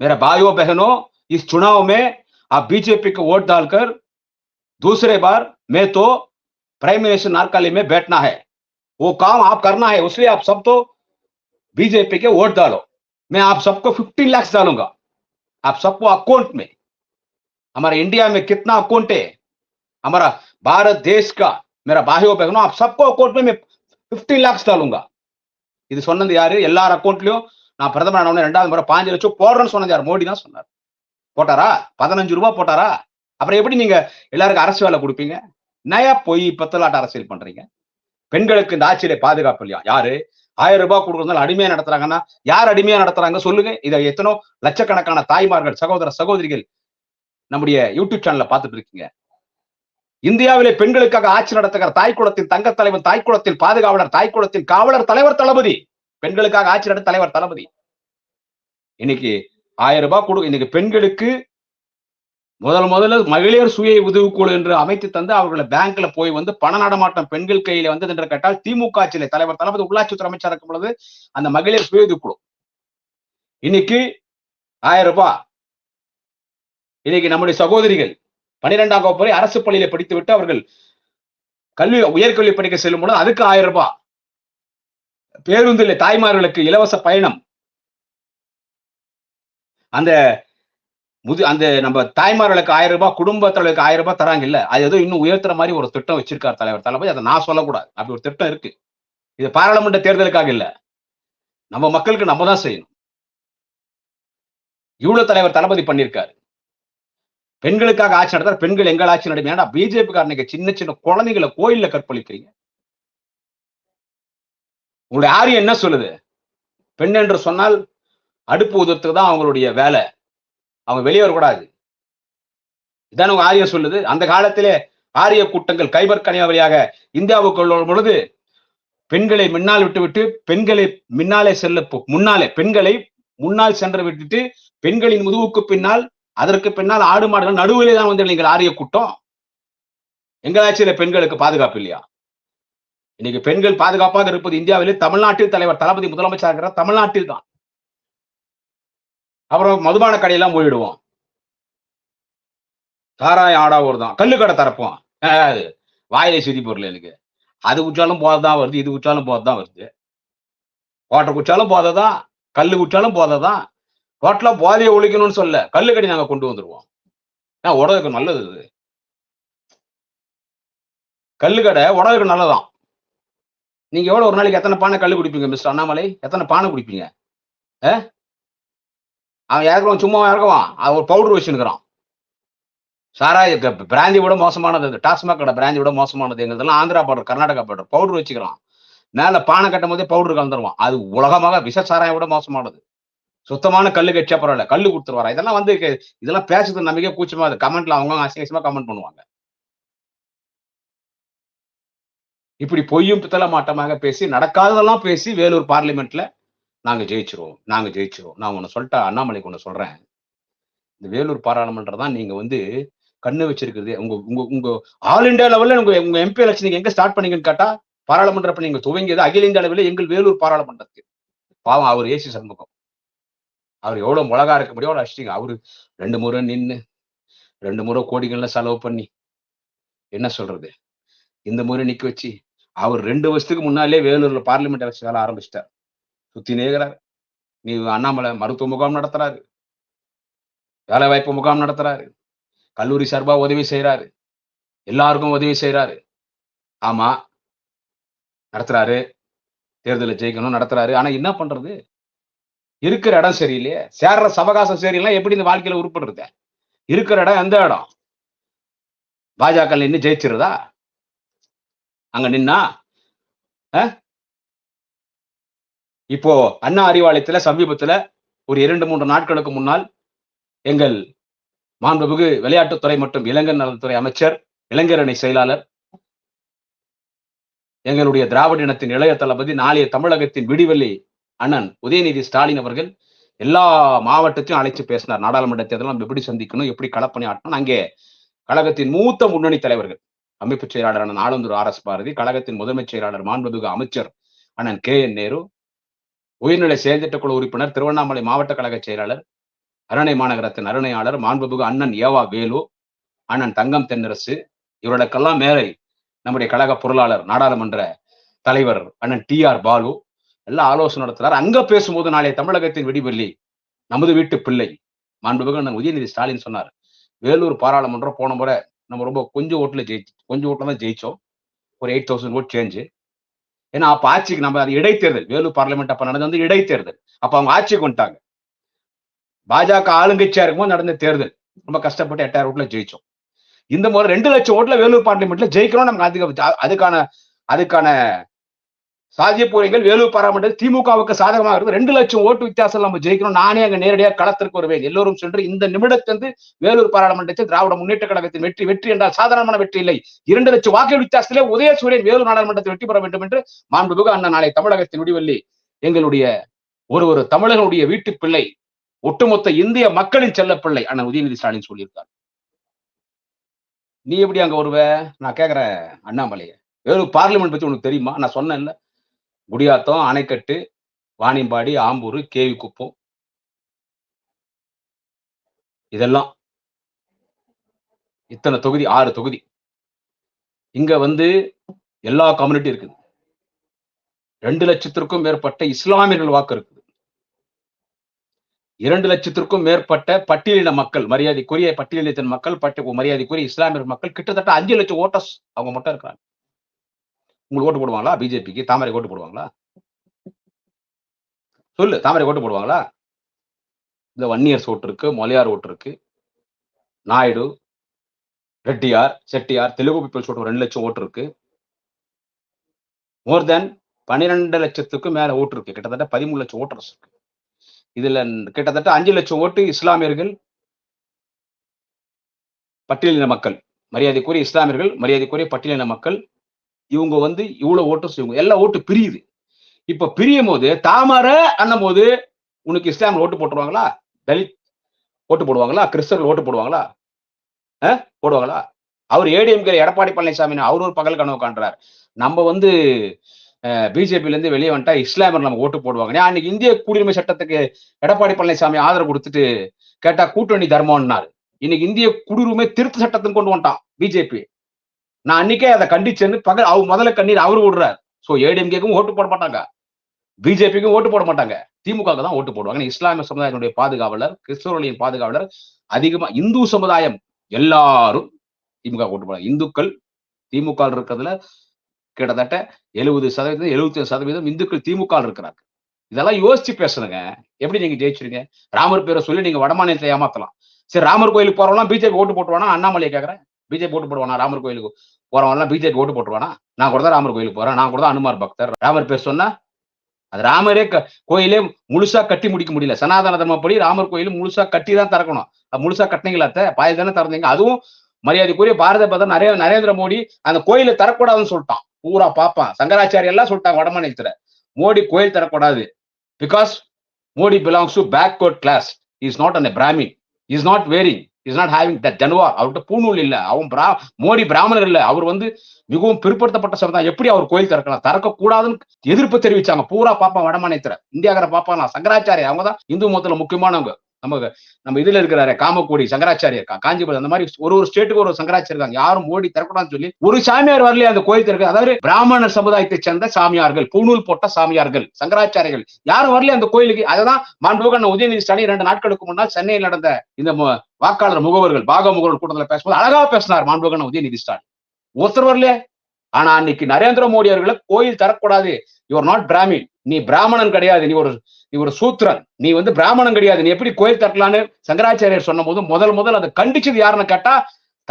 मेरा भाइयों बहनों इस चुनाव में आप बीजेपी को वोट डालकर दूसरे बार मैं तो प्राइम मिनिस्टर नारकाली में बैठना है वो काम आप करना है उसलिए आप सब तो बीजेपी के वोट डालो मैं आप सबको 15 लाख डालूंगा आप सबको अकाउंट में हमारे इंडिया में कितना अकाउंट है हमारा भारत देश का मेरा भाइयों बहनों आप सबको अकाउंट में मैं 15 लाख डालूंगा இது சொன்னது யாரு எல்லார் அக்கௌண்ட்லயும் நான் பிரதமர் ஆனவொடனே ரெண்டாவது முறை பாஞ்சு லட்சம் போடுறேன்னு சொன்னது யார் மோடி தான் சொன்னார் போட்டாரா பதினஞ்சு ரூபாய் போட்டாரா அப்புறம் எப்படி நீங்க எல்லாருக்கும் அரசு வேலை கொடுப்பீங்க நயா போய் பத்தலாட்ட அரசியல் பண்றீங்க பெண்களுக்கு இந்த ஆட்சியில பாதுகாப்பு இல்லையா யாரு ஆயிரம் ரூபாய் கொடுக்கறதுனால அடிமையா நடத்துறாங்கன்னா யார் அடிமையா நடத்துறாங்க சொல்லுங்க. இதை எத்தனோ லட்சக்கணக்கான தாய்மார்கள் சகோதர சகோதரிகள் நம்முடைய யூடியூப் சேனல்ல பார்த்துட்டு இருக்கீங்க. இந்தியாவிலே பெண்களுக்காக ஆட்சி நடத்துகிற தாய்க்குளத்தின் தங்க தலைவன் தாய்க்குளத்தின் பாதுகாவலர் தாய்க்குளத்தின் காவலர் தலைவர் தளபதி. பெண்களுக்காக ஆட்சி நடத்த தலைவர் தளபதி. இன்னைக்கு ஆயிரம் ரூபாய் கொடு இன்னைக்கு பெண்களுக்கு முதல் முதல்ல மகளிர் சுய உதவிக்குழு என்று அமைத்து தந்து அவர்களை பேங்க்ல போய் வந்து பண நடமாட்டம் பெண்கள் கையில வந்தது என்று கேட்டால் திமுக சிலை தலைவர் தளபதி உள்ளாட்சித்துறை அமைச்சர் இருக்கும் பொழுது அந்த மகளிர் சுய உதவிக்குழு. இன்னைக்கு ஆயிரம் ரூபாய். இன்னைக்கு நம்முடைய சகோதரிகள் பன்னிரெண்டாம் வகுப்பு வரை அரசு பள்ளியில படித்துவிட்டு அவர்கள் கல்வி உயர்கல்வி படிக்க செல்லும் பொழுது அதுக்கு ஆயிரம் ரூபாய். பேருந்தில் தாய்மார்களுக்கு இலவச பயணம். அந்த முது அந்த நம்ம தாய்மார்களுக்கு ஆயிரம் ரூபாய் குடும்பத்தலைவருக்கு ஆயிரம் ரூபாய் தராங்க இல்ல. அது ஏதோ இன்னும் உயர்த்துற மாதிரி ஒரு திட்டம் வச்சிருக்கார் தலைவர். தளபதி அதை நான் சொல்லக்கூடாது. அப்படி ஒரு திட்டம் இருக்கு. இது பாராளுமன்ற தேர்தலுக்காக இல்ல. நம்ம மக்களுக்கு நம்ம தான் செய்யணும். இவ்வளவு தலைவர் தளபதி பண்ணியிருக்காரு. பெண்களுக்காக ஆட்சி நடத்தார் பெண்கள் எங்கள் ஆட்சி நடக்கும். ஏன்னா பிஜேபி காரனுக்கு சின்ன சின்ன குழந்தைகளை கோயில்ல கற்பழிக்கிறீங்க. உங்களுடைய ஆரியம் என்ன சொல்லுது? பெண் என்று சொன்னால் அடுப்பு உதத்துக்கு தான் அவங்களுடைய வேலை. அவங்க வெளியே வரக்கூடாது. இதான் உங்க ஆரியம் சொல்லுது. அந்த காலத்திலே ஆரிய கூட்டங்கள் கைபர் கனியா வழியாக இந்தியாவுக்கு பொழுது பெண்களை முன்னால் விட்டுவிட்டு பெண்களை முன்னாலே செல்ல முன்னாலே பெண்களை முன்னால் சென்று விட்டுட்டு பெண்களின் முதுகுக்கு பின்னால் அதற்கு பின்னால் ஆடு மாடுகள் நடுவிலே தான் வந்து நீங்கள் ஆரிய கூட்டம். எங்களாச்சியில பெண்களுக்கு பாதுகாப்பு இல்லையா? இன்னைக்கு பெண்கள் பாதுகாப்பாக இருப்பது இந்தியாவிலே தமிழ்நாட்டில் தலைவர் தளபதி முதலமைச்சர் தமிழ்நாட்டில் தான் அப்புறம் மதுபான கடையெல்லாம் போயிடுவோம். சாராய ஆடா தான் கல்லு கடை திறப்போம். ஆஹ் அது. வாயிலை சுதி பொருள் எனக்கு. அது குச்சாலும் போததான் வருது இது குச்சாலும் போததான் வருது. கோட்டை குச்சாலும் போததான் கல் குச்சாலும் போததான். கோட்டில் போதையை ஒழிக்கணும்னு சொல்ல கல்லு கடி நாங்கள் கொண்டு வந்துடுவோம் ஏன் உடலுக்கு நல்லது இது கல்லு கடை உடலுக்கு நல்லதான். நீங்கள் எவ்வளோ ஒரு நாளைக்கு எத்தனை பானை கல் குடிப்பீங்க மிஸ்டர் அண்ணாமலை? எத்தனை பானை குடிப்பீங்க? ஆ? அவன் இறக்குவான் சும்மா இறக்குவான். அவன் ஒரு பவுடர் வச்சுருக்கிறான். சாராய பிராந்தி விட மோசமானது இது டாஸ்மாக் கடை பிராந்தி விட மோசமானது எங்களுதெல்லாம் Andhra powder Karnataka powder powder வச்சுக்கிறான். மேலே பானை கட்டும் போதே பவுடர் கலந்துருவான். அது உலகமாக விஷ சாராயம் விட மோசமானது. சுத்தமான கல்லு கட்சியா பரவாயில்ல. கல்லு கொடுத்துருவாரா? இதெல்லாம் வந்து இதெல்லாம் பேசுறது நம்பிக்கை கூச்சமா அது கமெண்ட்ல அவங்க அசிங்கமா கமெண்ட் பண்ணுவாங்க. இப்படி பொய்யும் பித்தள மாட்டமாக பேசி நடக்காததெல்லாம் பேசி வேலூர் பார்லிமெண்ட்ல நாங்கள் ஜெயிச்சிருவோம் நாங்கள் ஜெயிச்சிருவோம். நான் ஒன்று சொல்லிட்டா அண்ணாமலைக்கு ஒன்று சொல்கிறேன் இந்த வேலூர் பாராளுமன்றம் தான் நீங்கள் வந்து கண்ணு வச்சிருக்கிறது. உங்க உங்க உங்க ஆல் இந்தியா லெவல்ல உங்க உங்க எம்பி எலெக்ஷன் நீங்க எங்க ஸ்டார்ட் பண்ணீங்கன்னு கேட்டா பாராளுமன்றப்ப நீங்க துவங்கியது அகில இந்திய அளவில் எங்கள் வேலூர் பாராளுமன்றத்தில் பாவம் அவர் ஏசி சண்முகம். அவர் எவ்வளவு மிளகா இருக்க முடியும் அவ்வளோ அடிச்சிங்க அவரு ரெண்டு முறை நின்று ரெண்டு முறை கோடிகள்ல செலவு பண்ணி என்ன சொல்றது? இந்த முறை நிக்க வச்சு அவர் ரெண்டு வருஷத்துக்கு முன்னாலே வேலூர்ல பார்லிமெண்ட் எலெக்ஷன் வேலை ஆரம்பிச்சிட்டார். சுத்தி நேகிறார் நீ அண்ணாமலை மருத்துவ முகாம் நடத்துறாரு. வேலை வாய்ப்பு முகாம் நடத்துறாரு. கல்லூரி சார்பா உதவி செய்யறாரு எல்லாருக்கும் உதவி செய்யறாரு ஆமா நடத்துறாரு. தேர்தலில் ஜெயிக்கணும் நடத்துறாரு. ஆனா என்ன பண்றது? இருக்கிற இடம் சரியில்லையே. சேர்ற சவகாசம் சரியில்லை எப்படி இந்த வாழ்க்கையில உருப்படுறது? இருக்கிற இடம் எந்த இடம்? பாஜக நின்று ஜெயிச்சிருதா? அங்க நின்னா இப்போ அண்ணா அறிவாலயத்துல சமீபத்துல ஒரு இரண்டு மூன்று நாட்களுக்கு முன்னால் எங்கள் மாண்புமிகு விளையாட்டுத்துறை மற்றும் இளைஞர் நலத்துறை அமைச்சர் இளைஞர் அணி செயலாளர் எங்களுடைய திராவிட இனத்தின் இளைய தளபதி நாளைய தமிழகத்தின் விடிவெள்ளி அண்ணன் உதயநிதி ஸ்டாலின் அவர்கள் எல்லா மாவட்டத்தையும் அழைச்சு பேசினார். நாடாளுமன்ற தேர்தல் நம்ம எப்படி சந்திக்கணும் எப்படி களப்பணி ஆட்டணும் அங்கே கழகத்தின் மூத்த முன்னணி தலைவர்கள் அமைப்பு செயலாளர் அண்ணன் ஆலந்தூர் ஆர் எஸ் பாரதி கழகத்தின் முதன்மைச் செயலாளர் மாண்புமிகு அமைச்சர் அண்ணன் கே என் நேரு உயர்நிலை செயல்திட்டக் குழு உறுப்பினர் திருவண்ணாமலை மாவட்ட கழக செயலாளர் அரணை மாநகரத்தின் அருணையாளர் மாண்புமிகு அண்ணன் ஏவா வேலு அண்ணன் தங்கம் தென்னரசு இவர்களுக்கெல்லாம் மேலே நம்முடைய கழக பொருளாளர் நாடாளுமன்ற தலைவர் அண்ணன் டி ஆர் பாலு. எல்லாம் ஆலோசனை நடத்துறார். அங்க பேசும்போது நாளைய தமிழகத்தின் விடிவெள்ளி நமது வீட்டு பிள்ளை மாண்புமிகு அண்ணன் உதயநிதி ஸ்டாலின் சொன்னார். வேலூர் பாராளுமன்றம் போன முறை நம்ம ரொம்ப கொஞ்சம் ஓட்டுல ஜெயிச்சு கொஞ்சம் ஓட்டுல தான் ஜெயிச்சோம். ஒரு எயிட் தௌசண்ட் ஓட் சேஞ்சு ஏன்னா அப்ப ஆட்சிக்கு நம்ம அது இடைத்தேர்தல். வேலூர் பார்லிமெண்ட் அப்ப நடந்தது வந்து இடைத்தேர்தல். அப்ப அவங்க ஆட்சிக்கு வந்துட்டாங்க. பாஜக ஆளுங்கட்சியா இருக்கும்போது நடந்த தேர்தல். ரொம்ப கஷ்டப்பட்டு எட்டாயிரம் ஓட்டுல ஜெயிச்சோம். இந்த முறை ரெண்டு லட்சம் ஓட்டுல வேலூர் பார்லிமெண்ட்ல ஜெயிக்கணும் நமக்கு அதிக அதுக்கான அதுக்கான சாத்தியப்பூரைகள் வேலூர் பாராளுமன்ற திமுகவுக்கு சாதகமாக இருக்கு. ரெண்டு லட்சம் ஓட்டு வித்தியாசம் நம்ம ஜெயிக்கணும். நானே அங்க நேரடியாக களத்திற்கு வருவேன். எல்லோரும் சென்று இந்த நிமிடத்திலிருந்து வேலூர் பாராளுமன்றத்தில் திராவிட முன்னேற்ற கழகத்தின் வெற்றி வெற்றி என்றால் சாதாரணமான வெற்றி இல்லை. இரண்டு லட்சம் வாக்கு வித்தியாசத்திலே உதயசூரியன் வேலூர் நாடாளுமன்றத்தில் வெற்றி பெற வேண்டும் என்று மாண்புமிகு அண்ணன் நாளை தமிழகத்தின் முடிவல்லி எங்களுடைய ஒரு ஒரு தமிழர்களுடைய வீட்டு பிள்ளை ஒட்டுமொத்த இந்திய மக்களின் செல்ல பிள்ளை அண்ணன் உதயநிதி ஸ்டாலின் சொல்லியிருக்கார். நீ எப்படி அங்க வருவ? நான் கேக்குறேன் அண்ணாமலைய. வேலூர் பார்லிமெண்ட் பத்தி உனக்கு தெரியுமா? நான் சொன்னேன்ல. குடியாத்தம் அணைக்கட்டு வாணியம்பாடி ஆம்பூர் கேவி குப்பம் இதெல்லாம் இத்தனை தொகுதி ஆறு தொகுதி. இங்க வந்து எல்லா கம்யூனிட்டி இருக்குது. ரெண்டு லட்சத்திற்கும் மேற்பட்ட இஸ்லாமியர்கள் வாக்கு இருக்குது. இரண்டு லட்சத்திற்கும் மேற்பட்ட பட்டியலின மக்கள் மரியாதைக்குரிய பட்டியலினத்தின் மக்கள் பட்ட மரியாதைக்குரிய இஸ்லாமியர் மக்கள் கிட்டத்தட்ட அஞ்சு லட்சம் ஓட்டர்ஸ் அவங்க மட்டும் இருக்கிறாங்க. உங்களுக்கு ஓட்டு போடுவாங்களா? பிஜேபிக்கு? தாமரை ஓட்டு போடுவாங்களா? சொல்லு தாமரை ஓட்டு போடுவாங்களா? இந்த வன்னியர்ஸ் ஓட்டு இருக்கு மொழியார் ஓட்டு இருக்கு. நாயுடு ரெட்டியார் செட்டியார் தெலுங்கு பீப்புள்ஸ் ஓட்டு ரெண்டு லட்சம் ஓட்டு இருக்கு. மோர் தென் பன்னிரெண்டு லட்சத்துக்கு மேல ஓட்டு இருக்கு. கிட்டத்தட்ட பதிமூணு லட்சம் ஓட்டர்ஸ் இருக்கு. இதுல கிட்டத்தட்ட அஞ்சு லட்சம் ஓட்டு இஸ்லாமியர்கள் பட்டியலின மக்கள். மரியாதைக்குரிய இஸ்லாமியர்கள் மரியாதைக்குரிய பட்டியலின மக்கள் இவங்க வந்து இவ்வளவு ஓட்டர்ஸ் இவங்க எல்லா ஓட்டு பிரியுது. இப்ப பிரியும் போது தாமரை அண்ணும் போது உனக்கு இஸ்லாம் ஓட்டு போட்டுருவாங்களா? தலித் ஓட்டு போடுவாங்களா? கிறிஸ்தவர்கள் ஓட்டு போடுவாங்களா? போடுவாங்களா? அவர் ஏடிஎம்கே எடப்பாடி பழனிசாமி அவர் ஒரு பகல் கனவு காண்றார். நம்ம வந்து பிஜேபில இருந்து வெளியே வந்துட்டா இஸ்லாமியர் நம்ம ஓட்டு போடுவாங்க. அன்னைக்கு இந்திய குடியுரிமை சட்டத்துக்கு எடப்பாடி பழனிசாமி ஆதரவு கொடுத்துட்டு கேட்டா கூட்டணி தர்மம்னாரு. இன்னைக்கு இந்திய குடியுரிமை திருத்த சட்டத்தின் கொண்டு வந்துட்டான் பிஜேபி நான் அன்னைக்கே அதை கண்டிச்சேன்னு பகல் அவர் முதல்ல கண்ணீர் அவர் விடுறாரு. ஸோ ஏடிஎம்கேக்கும் ஓட்டு போட மாட்டாங்க. பிஜேபிக்கும் ஓட்டு போட மாட்டாங்க. திமுக தான் ஓட்டு போடுவாங்க. இஸ்லாமிய சமுதாயத்தினுடைய பாதுகாவலர் கிறிஸ்தவர்களின் பாதுகாவலர் அதிகமா இந்து சமுதாயம் எல்லாரும் திமுக ஓட்டு போடுறாங்க இந்துக்கள் திமுக இருக்கிறதுல கிட்டத்தட்ட எழுபது சதவீதம் எழுபத்தி சதவீதம் இந்துக்கள் திமுக இருக்கிறாங்க இதெல்லாம் யோசிச்சு பேசணுங்க எப்படி நீங்க ஜெயிச்சிருங்க? ராமர் பேரை சொல்லி நீங்க வடமாநிலத்தை ஏமாத்தலாம். சரி ராமர் கோயிலுக்கு போறவங்களாம் பிஜேபி ஓட்டு போட்டுவானா அண்ணாமலையை கேட்கறேன் பிஜேபி ஓட்டு போடுவானா? ராமர் கோயிலுக்கு போறவன்லாம் பிஜேபி ஓட்டு போட்டுருவானா? நான் கூட தான் ராமர் கோயிலுக்கு போறேன். நான் கூட தான் அனுமார் பக்தர். ராமர் பேர் சொன்னா அது ராமரே கோயிலே முழுசா கட்டி முடிக்க முடியல. சனாதன தர்மப்படி ராமர் கோயில் முழுசா கட்டி தான் திறக்கணும். முழுசா கட்டினீங்களா பாதி தானே திறந்தீங்க. அதுவும் மரியாதைக்குரிய பாரத பிரதமர் நிறைய நரேந்திர மோடி அந்த கோயிலை தரக்கூடாதுன்னு சொல்லிட்டான். பூரா பாப்பான் சங்கராச்சாரிய எல்லாம் சொல்லிட்டாங்க வடமாநிலத்துல. மோடி கோயில் தரக்கூடாது because Modi belongs to backward class is not an Brahmin is not wearing is not having the ஜன்வா அவர்கிட்ட பூநூல் இல்ல. அவன் பிரா மோடி பிராமணர் இல்ல. அவர் வந்து மிகவும் பிற்படுத்தப்பட்ட சமுதாயம் எப்படி அவர் கோயில் திறக்கலாம்? திறக்க கூடாதுன்னு எதிர்ப்பு தெரிவிச்சாங்க. பூரா பாப்பா வடமாநிலத்துல. இந்தியாகர பாப்பாலாம் சங்கராச்சாரிய? அவங்க தான் இந்து மதத்துல முக்கியமானவங்க. நம்ம நம்ம இதுல இருக்கிறாரு காமக்கோடி சங்கராச்சாரியர் காஞ்சிபுரம் அந்த மாதிரி ஒரு ஒரு ஸ்டேட்டுக்கு ஒரு சங்கராச்சாரியர் இருக்காங்க. யாரும் மோடி திறக்கூடாதுன்னு சொல்லி ஒரு சாமியார் வரலையே அந்த கோயில் திறக்க. அதாவது பிராமணர் சமுதாயத்தை சேர்ந்த சாமியார்கள் பூநூல் போட்ட சாமியார்கள் சங்கராச்சாரிகள் யாரும் வரலையே அந்த கோயிலுக்கு. அதான் மாண்புகன் உதயநிதி ஸ்டாலின் ரெண்டு நாட்களுக்கு முன்னால் சென்னையில் நடந்த இந்த வாக்காளர் முகவர்கள் பாக முகவர்கள் கூட்டத்தில் பேசும்போது அழகா பேசினார் மாண்புகன் உதயநிதி ஸ்டாலின். ஒருத்தர் வரலையே. ஆனா அன்னைக்கு நரேந்திர மோடி அவர்களை கோயில் தரக்கூடாது யுவர் நாட் பிராமின் நீ பிராமணன் கிடையாது. நீ ஒரு நீ ஒரு சூத்திரன் நீ வந்து பிராமணன் கிடையாது. நீ எப்படி கோயில் தட்டலான்னு சங்கராச்சாரியர் சொன்ன போது முதல் முதல் அதை கண்டிச்சது யாருன்னு கேட்டா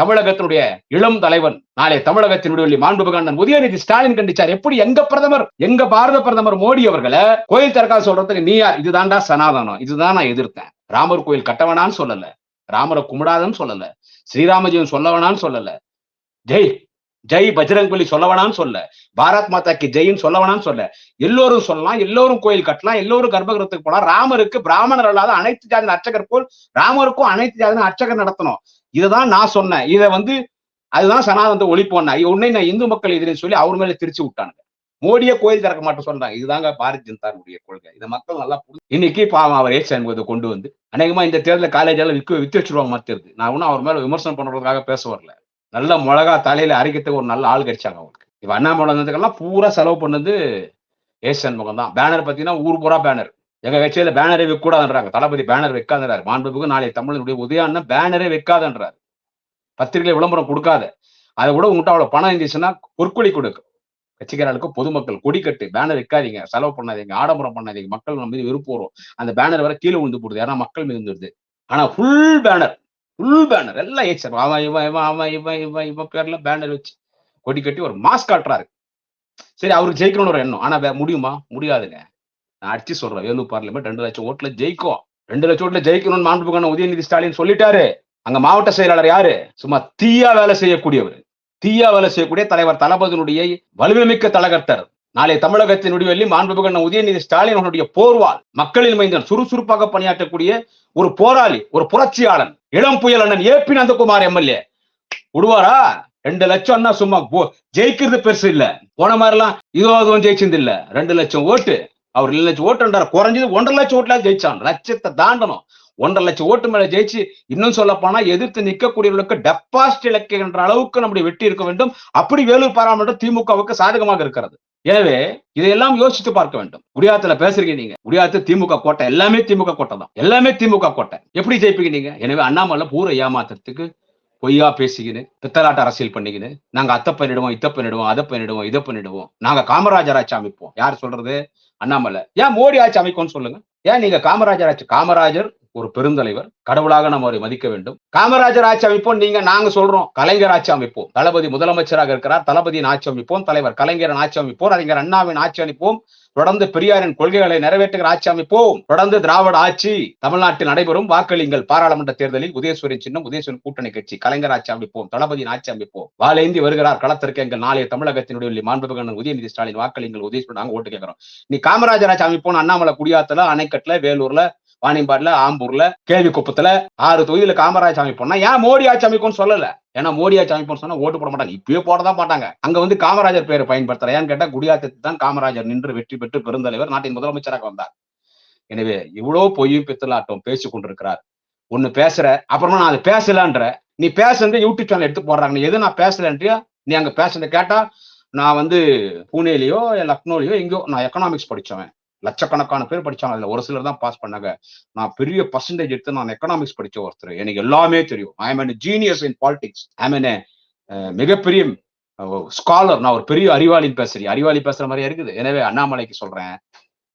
தமிழகத்தினுடைய இளம் தலைவன். நாளை தமிழகத்தினுடைய மாண்புகண்ணன் உதயநிதி ஸ்டாலின் கண்டிச்சார். எப்படி? எங்க பிரதமர்? எங்க பாரத பிரதமர் மோடி அவர்களை கோயில் திறக்காத சொல்றதுக்கு நீ யார்? இதுதான்டா சனாதனம். இதுதான் நான் எதிர்த்தேன். ராமர் கோயில் கட்டவனான்னு சொல்லல. ராமரை கும்பிடாதன்னு சொல்லல. ஸ்ரீராமஜியம் சொல்லவனான்னு சொல்லல. ஜெய் ஜெய் பஜ்ரங் சொல்ல வேணாம்னு சொல்ல. பாரத் மாதாக்கு ஜெயின்னு சொல்ல வேணாம்னு சொல்ல. எல்லோரும் சொல்லலாம் எல்லோரும் கோயில் கட்டலாம் எல்லோரும் கர்ப்பகிரகத்துக்கு போலாம் ராமருக்கு பிராமணர் அல்லாத அனைத்து ஜாதி அர்ச்சகர் போல் ராமருக்கும் அனைத்து ஜாதி அர்ச்சகர் நடத்தணும். இதுதான் நான் சொன்னேன். இதை வந்து அதுதான் சனாதனத்தை ஒழிப்போன்னா உன்னை நான் இந்து மக்கள் எதிரின்னு சொல்லி அவர் மேல திருச்சி விட்டானுங்க. மோடியே கோயில் திறக்க மாட்டேன் சொல்றாங்க. இதுதாங்க பாரதிய ஜனதாவுடைய கொள்கை. இதை மக்கள் நல்லா இன்னைக்கு பாவம் அவர் ஏச்சு என்பதை கொண்டு வந்து அநேகமா இந்த தேர்தலில் காலேஜால விற்க வித்து வச்சிருவாங்க மாத்திருது. நான் ஒன்றும் அவர் மேல விமர்சனம் பண்றதுக்காக பேச வரல. நல்ல மிளகா தலையில அரைக்கிறதுக்கு ஒரு நல்ல ஆள் கிடைச்சாங்க அவங்களுக்கு. இப்ப அண்ணாமலை வந்ததுக்கெல்லாம் பூரா செலவு பண்ணது ஏசன் சண்முகம் தான். பேனர் பார்த்தீங்கன்னா ஊர் பூரா பேனர். எங்க கட்சியில பேனரே வைக்கூடாதுன்றாங்க தளபதி பேனர் வைக்காதுன்றாரு. மாண்புக்கு நாளை தமிழனுடைய உதயான்னு பேனரே வைக்காதுன்றாரு. பத்திரிகை விளம்பரம் கொடுக்காத. அதை கூட உங்கள்கிட்ட அவ்வளவு பணம் இருந்துச்சுன்னா பொற்கொழி கொடுக்கும் கட்சிக்காரர்களுக்கு பொதுமக்கள் கொடிக்கட்டு பேனர் வைக்காதீங்க செலவு பண்ணாதீங்க ஆடம்பரம் பண்ணாதீங்க. மக்கள் நம்ம மீது விருப்பம் வரும். அந்த பேனர் வர கீழே விழுந்து போடுது. ஏன்னா மக்கள் மீது ஆனா ஃபுல் பேனர். ஃபுல் பேனர் எல்லாம் ஏச்சர் அவன் இவன் இவன் அவன் இவன் இவன் இவன் பேர்ல பேனர் வச்சு கொடி கட்டி ஒரு மாஸ் காட்டுறாரு. சரி அவருக்கு ஜெயிக்கணும்னு ஒரு எண்ணம். ஆனா முடியுமா? முடியாதுங்க. நான் அடிச்சு சொல்றேன். வேலூர் பார்லிமெண்ட் ரெண்டு லட்சம் ஓட்டுல ஜெயிக்கும். ரெண்டு லட்சம் ஓட்டுல ஜெயிக்கணும்னு மாண்புக்கான உதயநிதி ஸ்டாலின் சொல்லிட்டாரு. அங்க மாவட்ட செயலாளர் யாரு? சும்மா தீயா வேலை செய்யக்கூடியவர். தீயா வேலை செய்யக்கூடிய தலைவர் தளபதியினுடைய வலுமைமிக்க தலைகர்த்தர் நாளை தமிழகத்தின் விடுவெள்ளி மாண்புமிகு உதயநிதி ஸ்டாலின் அவனுடைய போர்வால் மக்களின் மைந்தன் சுறுசுறுப்பாக பணியாற்றக்கூடிய ஒரு போராளி ஒரு புரட்சியாளன் இளம் புயல் அண்ணன் ஏ பி நந்தகுமார் எம்எல்ஏ. விடுவாரா? ரெண்டு லட்சம்னா சும்மா ஜெயிக்கிறது பெருசு இல்ல. போன மாதிரிலாம் இதோ அதுவும் ஜெயிச்சது இல்ல. ரெண்டு லட்சம் ஓட்டு. அவர் ரெண்டு லட்சம் ஓட்டுன்றார் குறைஞ்சது ஒன்றரை லட்சம் ஓட்டுல ஜெயிச்சான். லட்சத்தை தாண்டணும். ஒன்றரை லட்சம் ஓட்டு மேல ஜெயிச்சு இன்னும் சொல்ல போனா எதிர்த்து நிற்கக்கூடியவர்களுக்கு டெபாசிட் இலக்குகின்ற அளவுக்கு நம்முடைய வெற்றி இருக்க வேண்டும். அப்படி வேலூர் பாராளுமன்றம் திமுகவுக்கு சாதகமாக இருக்கிறது. எனவே இதையெல்லாம் யோசித்து பார்க்க வேண்டும். குடியாத்துல பேசுறீங்க நீங்க. குடியாத்து திமுக கோட்டை. எல்லாமே திமுக கோட்டை தான். எல்லாமே திமுக கோட்டை. எப்படி ஜெயிப்பீங்க நீங்க? எனவே அண்ணாமலை பூரை ஏமாத்துறதுக்கு பொய்யா பேசிக்கின்னு பித்தலாட்ட அரசியல் பண்ணிக்கின்னு நாங்க அத்தை பண்ணிடுவோம் இத்த பண்ணிடுவோம் அதை பண்ணிடுவோம் இதை பண்ணிடுவோம். நாங்க காமராஜர் ஆட்சி அமைப்போம். யார் சொல்றது? அண்ணாமலை. ஏன் மோடி ஆட்சி அமைக்கும்னு சொல்லுங்க. ஏன் நீங்க காமராஜர் ஆட்சி காமராஜர் ஒரு பெருந்தலைவர் கடவுளாக நம்ம அவரை மதிக்க வேண்டும். காமராஜர் ஆட்சி அமைப்போம் நீங்க நாங்க சொல்றோம். கலைஞர் ஆட்சி அமைப்போம். தளபதி முதலமைச்சராக இருக்கிறார் தளபதியின் ஆட்சி அமைப்போம். தலைவர் கலைஞரின் ஆட்சி அமைப்போம். அறிஞர் அண்ணாவின் ஆட்சி அமைப்போம். தொடர்ந்து பெரியாரின் கொள்கைகளை நிறைவேற்றுகிற ஆட்சி அமைப்போம். தொடர்ந்து திராவிட ஆட்சி தமிழ்நாட்டில் நடைபெறும் வாக்களிங்கள் பாராளுமன்ற தேர்தலில் உதயசூரியன் சின்னம் உதயசூரியன் கூட்டணி கட்சி கலைஞர் ஆட்சி அமைப்போம். தளபதியின் ஆட்சி அமைப்போம். வாழைந்தி வருகிறார் களத்திற்கு எங்கள் நாளைய தமிழகத்தினுடைய மாண்புகண்ணன் உதயநிதி ஸ்டாலின் வாக்களிங்கள் உதயசூரியன் நாங்க ஓட்டு கேட்கிறோம். நீ காமராஜர் ஆட்சி அமைப்போம் அண்ணாமலை குடியாத்தல அணைக்கட்டுல வேலூர்ல வாணியம்பாடுல ஆம்பூர்ல கேள்விக்குப்பத்துல ஆறு தொகுதியில காமராஜ் அமைப்போம்னா ஏன் மோடி ஆட்சி அமைக்கும்னு சொல்லல? ஏன்னா மோடி ஆட்சி அமைப்புன்னு சொன்னா ஓட்டு போட மாட்டாங்க. இப்பயே போடதான் மாட்டாங்க. அங்க வந்து காமராஜர் பேரை பயன்படுத்துற ஏன்னு கேட்டா குடியாத்தத்தில் தான் காமராஜர் நின்று வெற்றி பெற்று பெருந்தலைவர் நாட்டின் முதலமைச்சராக வந்தார். எனவே இவ்வளவு பொய்யும் பித்தலாட்டம் பேசி கொண்டிருக்கிறார். ஒன்னு பேசுற அப்புறமா நான் அதை பேசலன்ற நீ பேசுறது யூடியூப் சேனல் எடுத்து போடுறாங்க. நீ எது நான் பேசலன்றியா? நீ அங்க பேசுறத கேட்டா நான் வந்து பூனேலயோ லக்னோலயோ எங்கேயோ நான் எக்கனாமிக்ஸ் படிச்சவன். லட்சக்கணக்கான பேர் படிச்சாங்க. அதுல ஒரு சிலர் தான் பாஸ் பண்ணாங்க. நான் பெரிய பர்சன்டேஜ் எடுத்து நான் எக்கனாமிக்ஸ் படிச்ச ஒருத்தர். எனக்கு எல்லாமே தெரியும். I am genius in politics I am மிகப்பெரிய ஸ்காலர் நான் ஒரு பெரிய அறிவாளி பேசுறேன். அறிவாளி பேசுற மாதிரியா இருக்குது? எனவே அண்ணாமலைக்கு சொல்றேன்.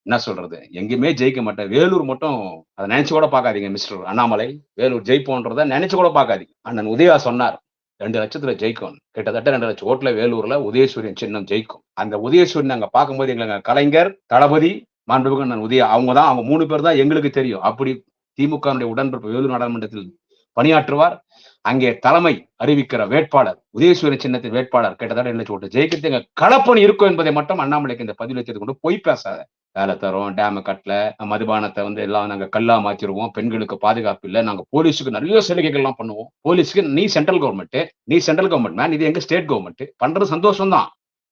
என்ன சொல்றது? எங்கேயுமே ஜெயிக்க மாட்டேன். வேலூர் மட்டும் அதை நினைச்சு கூட பார்க்காதீங்க மிஸ்டர் அண்ணாமலை. வேலூர் ஜெயிப்போன்றத நினைச்சு கூட பார்க்காதீங்க. அண்ணன் உதயா சொன்னார் ரெண்டு லட்சத்துல ஜெயிக்கும். கிட்டத்தட்ட ரெண்டு லட்சம் ஓட்டுல வேலூர்ல உதயசூரியன் சின்னம் ஜெயிக்கும். அந்த உதயசூரியன் அங்க பார்க்கும்போது எங்களுக்கு கலைஞர் தளபதி மாண்புமிகு உதய அவங்க தான் அவங்க மூணு பேர் தான் எங்களுக்கு தெரியும். அப்படி திமுக உடன்பிறப்பு வேலூர் நாடாளுமன்றத்தில் பணியாற்றுவார். அங்கே தலைமை அறிவிக்கிற வேட்பாளர் உதயசூரியன் சின்னத்தின் வேட்பாளர் கிட்டத்தட்ட என்ன சொல்லிட்டு ஜெயிக்கிறது எங்க கலப்பணி இருக்கும் என்பதை மட்டும் அண்ணாமலைக்கு இந்த பதிவு வச்சது கொண்டு பொய் பேசாத வேலை தரோம். டேம கட்டல மதுபானத்தை வந்து எல்லாம் நாங்க கல்லா மாத்திருவோம். பெண்களுக்கு பாதுகாப்பு இல்லை. நாங்க போலீஸுக்கு நிறைய சலுகைகள் எல்லாம் பண்ணுவோம். போலீஸுக்கு நீ சென்ட்ரல் கவர்மெண்ட் நீ சென்ட்ரல் கவர்மெண்ட் மேன் இது எங்க ஸ்டேட் கவர்மெண்ட் பண்றது சந்தோஷம் தான்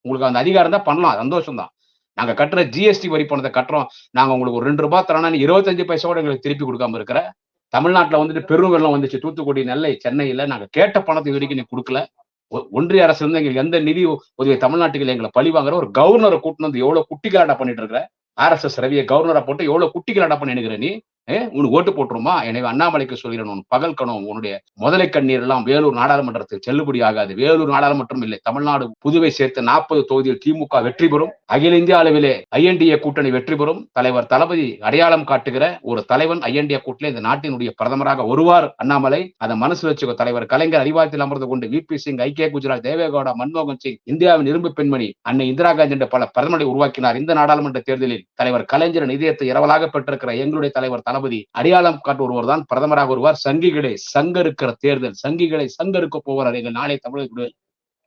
உங்களுக்கு அந்த அதிகாரம் தான் பண்ணலாம். சந்தோஷம் தான் நாங்க கட்டுற ஜிஎஸ்டி வரி பணத்தை கட்டுறோம். நாங்க உங்களுக்கு ஒரு ரெண்டு ரூபாய் தரோம் நீ இருபத்தஞ்சு பைசாவோட எங்களுக்கு திருப்பி கொடுக்காம இருக்கிற. தமிழ்நாட்டுல வந்துட்டு பெரும் வெள்ளம் வந்துச்சு. தூத்துக்குடி நெல்லை சென்னையில நாங்க கேட்ட பணத்தை இது வரைக்கும் நீ கொடுக்கல. ஒ- ஒன்றிய அரசு இருந்து எங்களுக்கு எந்த நிதி உதவி தமிழ்நாட்டுக்கு எங்களை பழி வாங்குற ஒரு கவர்னரை கூட்டினு வந்து எவ்வளவு குட்டிகளாட்டா பண்ணிட்டு இருக்கிற? ஆர்எஸ்எஸ் ரவியை கவர்னரா போட்டு எவ்வளவு குட்டிகளாட்டா பண்ணிருக்கிற நீ? உனக்கு ஓட்டு போட்டுருமா? எனவே அண்ணாமலைக்கு சொல்கிறேன் உன் பகல் கணம் உன்னுடைய முதலை கண்ணீர் எல்லாம் வேலூர் நாடாளுமன்றத்தில் செல்லுபடி ஆகாது. வேலூர் நாடாளுமன்றம் இல்லை தமிழ்நாடு புதுவை சேர்த்து நாற்பது தொகுதியில் திமுக வெற்றி பெறும். அகில இந்திய அளவிலே ஐஎன்டிஏ கூட்டணி வெற்றி பெறும். தலைவர் தளபதி அடையாளம் காட்டுகிற ஒரு தலைவன் ஐஎன்டிஏ கூட்டணி இந்த நாட்டினுடைய பிரதமராக வருவார் அண்ணாமலை. அதை மனசு வச்சுக்கோ தலைவர் கலைஞர் அறிவாரத்தில் அமர்ந்து கொண்டு வி. பி. சிங் ஐக்கிய குஜராத் தேவேகவுடா மன்மோகன் சிங் இந்தியாவின் இரும்பு பெண்மணி அன்னை இந்திரா காந்தி என்ற பல பிரதமரை உருவாக்கினார். இந்த நாடாளுமன்ற தேர்தலில் தலைவர் கலைஞரின் இதயத்தை இரவலாக பெற்றிருக்கிற எங்களுடைய தலைவர் தளபதி அடையாளம் காட்டு ஒருவர் தான் பிரதமராக வருவார். சங்கிகளை சங்கருக்கிற தேர்தல் சங்கிகளை சங்கருக்க போவார் எங்கள் நாளை தமிழக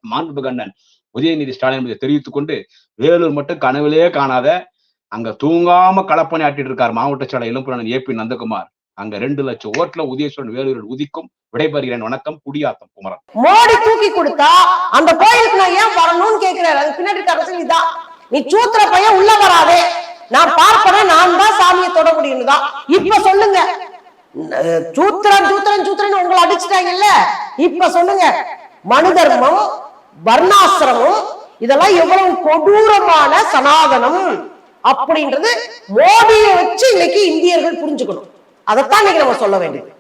மாண்பு கண்ணன். உதயநிதி ஸ்டாலின் என்பதை தெரிவித்துக் கொண்டு வேலூர் மட்டும் கனவிலேயே காணாத அங்க தூங்காம களப்பணி ஆட்டிட்டு இருக்கார் மாவட்ட செயலர் இளம்புறன் ஏ பி நந்தகுமார். அங்க ரெண்டு லட்சம் ஓட்டுல உதயசூரன் வேலூரில் உதிக்கும் விடைபெறுகிறேன். வணக்கம். குடியாத்தம் குமரன். மோடி தூக்கி கொடுத்தா அந்த கோயிலுக்கு நான் ஏன் வரணும்னு கேக்குறாரு அது பின்னாடி இருக்க அரசியல் இதான். நீ சூத்திர பையன் உள்ள வராதே. நான் பார்ப்பேன் நான் தான் சாமியை தொட முடியும் தான். இப்ப சொல்லுங்க. சூத்திரன் சூத்திரன் சூத்திரன் உங்களை அடிச்சுட்டாங்கல்ல? இப்ப சொல்லுங்க. மனு தர்மம் வர்ணாசிரமம் இதெல்லாம் எவ்வளவு கொடூரமான சனாதனம் அப்படின்றது மோடியை வச்சு இன்னைக்கு இந்தியர்கள் புரிஞ்சுக்கணும். அதைத்தான் இன்னைக்கு நம்ம சொல்ல வேண்டியது.